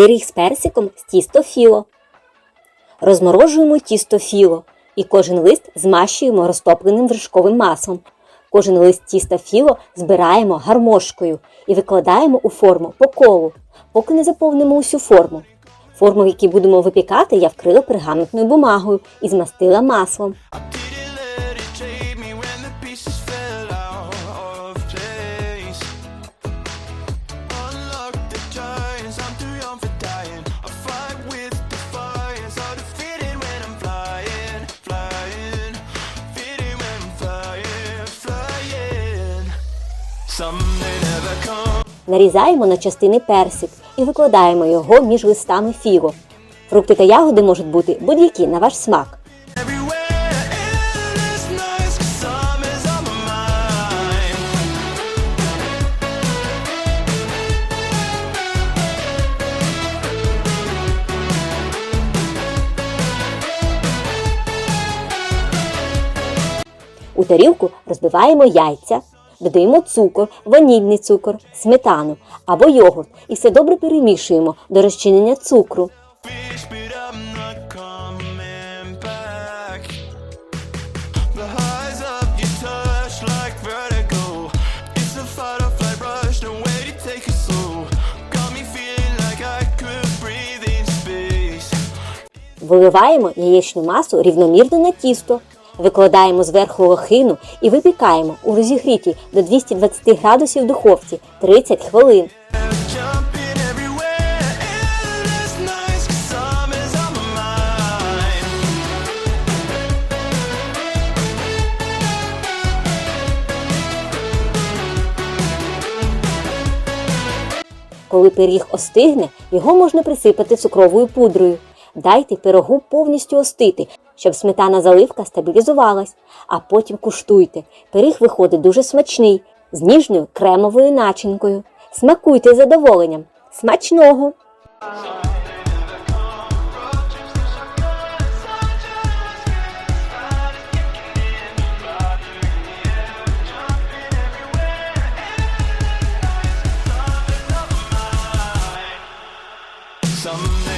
Пиріг з персиком з тісто філо. Розморожуємо тісто філо і кожен лист змащуємо розтопленим вершковим маслом. Кожен лист тіста філо збираємо гармошкою і викладаємо у форму по колу, поки не заповнимо усю форму. Форму, в якій будемо випікати, я вкрила пергаментною бумагою і змастила маслом. Нарізаємо на частини персик і викладаємо його між листами філо. Фрукти та ягоди можуть бути будь-які на ваш смак. У тарілку розбиваємо яйця, додаємо цукор, ванільний цукор, сметану або йогурт і все добре перемішуємо до розчинення цукру. Виливаємо яєчну масу рівномірно на тісто, викладаємо зверху лохину і випікаємо у розігрітій до 220 градусів духовці 30 хвилин. Коли пиріг остигне, його можна присипати цукровою пудрою. Дайте пирогу повністю остити, щоб сметана заливка стабілізувалась, а потім куштуйте. Пиріг виходить дуже смачний, з ніжною кремовою начинкою. Смакуйте з задоволенням. Смачного! Some